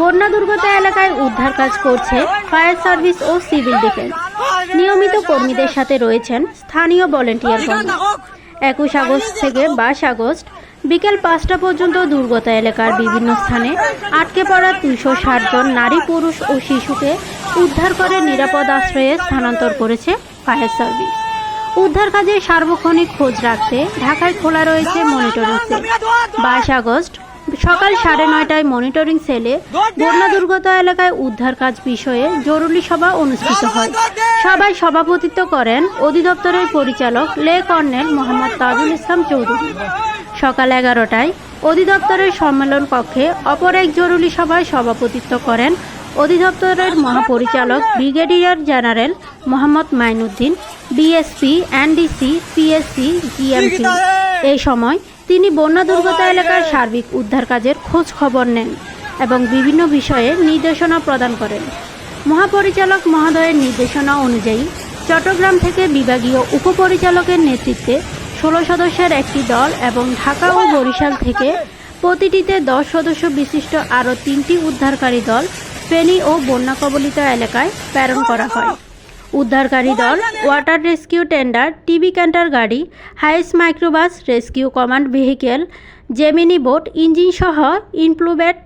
বন্যা দুর্গত এলাকায় উদ্ধার কাজ করছে ফায়ার সার্ভিস ও সিভিল ডিফেন্স। নিয়মিত কর্মীদের সাথে রয়েছেন স্থানীয় ভলেন্টিয়ারগণ একুশ আগস্ট থেকে বাইশ আগস্ট বিকেল পাঁচটা পর্যন্ত দুর্গত এলাকার বিভিন্ন স্থানে আটকে পড়া ষাট জন নারী, পুরুষ ও শিশুকে উদ্ধার করে নিরাপদ আশ্রয়ে স্থানান্তর করেছে ফায়ার সার্ভিস। উদ্ধার কাজে সার্বক্ষণিক খোঁজ রাখতে ঢাকায় খোলা রয়েছে মনিটরিং সেল বাইশ আগস্ট সকাল সাড়ে নয়টায় মনিটরিং সেলে বন্যা দুর্গত এলাকায় উদ্ধার কাজ বিষয়ে জরুরি সভা অনুষ্ঠিত হয়। সভায় সভাপতিত্ব করেন অধিদপ্তরের পরিচালক লে কর্নেল মোহাম্মদ তাজুল ইসলাম চৌধুরী। সকাল এগারোটায় অধিদপ্তরের সম্মেলন কক্ষে অপর এক জরুরি সভায় সভাপতিত্ব করেন অধিদপ্তরের মহাপরিচালক brigadier general Mohammad Mainuddin BSP NDC, PSC GMC এই সময় তিনি বন্যা দুর্গত এলাকার সার্বিক উদ্ধার কাজের খোঁজ খবর নেন এবং বিভিন্ন বিষয়ে নির্দেশনা প্রদান করেন। মহাপরিচালক মহোদয়ের নির্দেশনা অনুযায়ী চট্টগ্রাম থেকে বিভাগীয় উপপরিচালকের নেতৃত্বে ষোলো সদস্যের একটি দল এবং ঢাকা ও বরিশাল থেকে প্রতিটিতে দশ সদস্য বিশিষ্ট আরও তিনটি উদ্ধারকারী দল ফেনী ও বন্যা কবলিত এলাকায় প্রেরণ করা হয়। উদ্ধারকারী দল water rescue tender TV canter গাড়ি Hiace microbus rescue command vehicle Gemini boat engine সহ ইনক্লুবেট